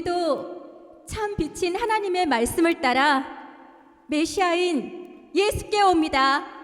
우리도 참 빛인 하나님의 말씀을 따라 메시아인 예수께 옵니다.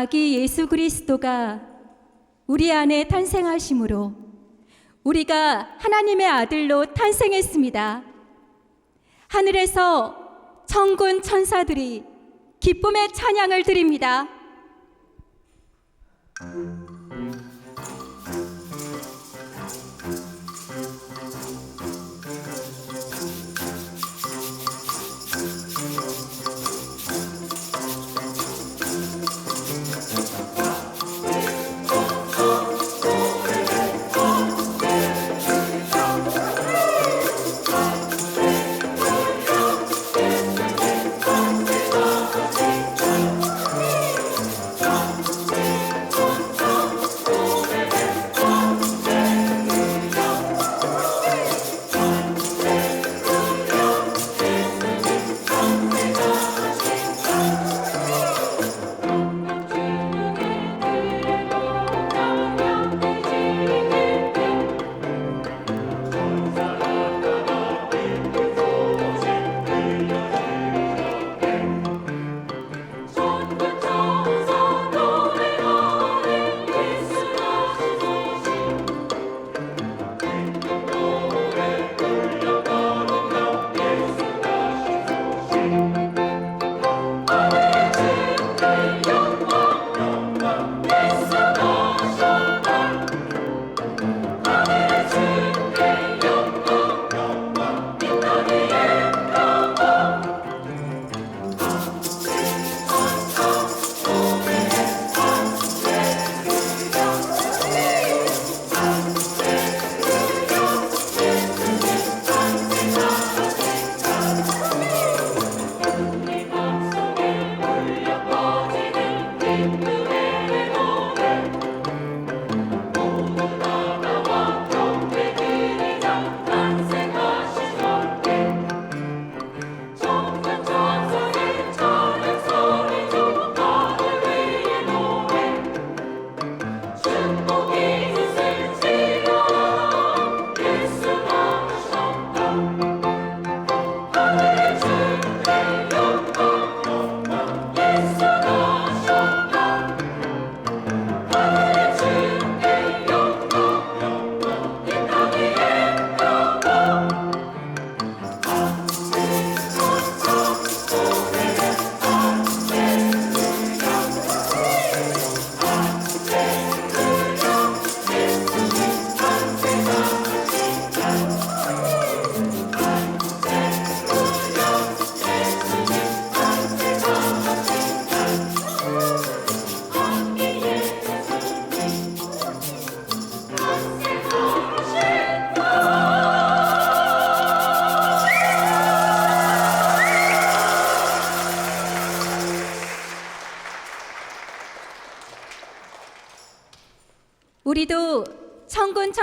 아기 예수 그리스도가 우리 안에 탄생하심으로 우리가 하나님의 아들로 탄생했습니다. 하늘에서 천군 천사들이 기쁨의 찬양을 드립니다.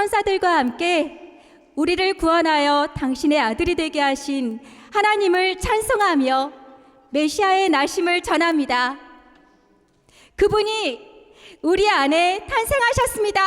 천사들과 함께 우리를 구원하여 당신의 아들이 되게 하신 하나님을 찬송하며 메시아의 나심을 전합니다. 그분이 우리 안에 탄생하셨습니다.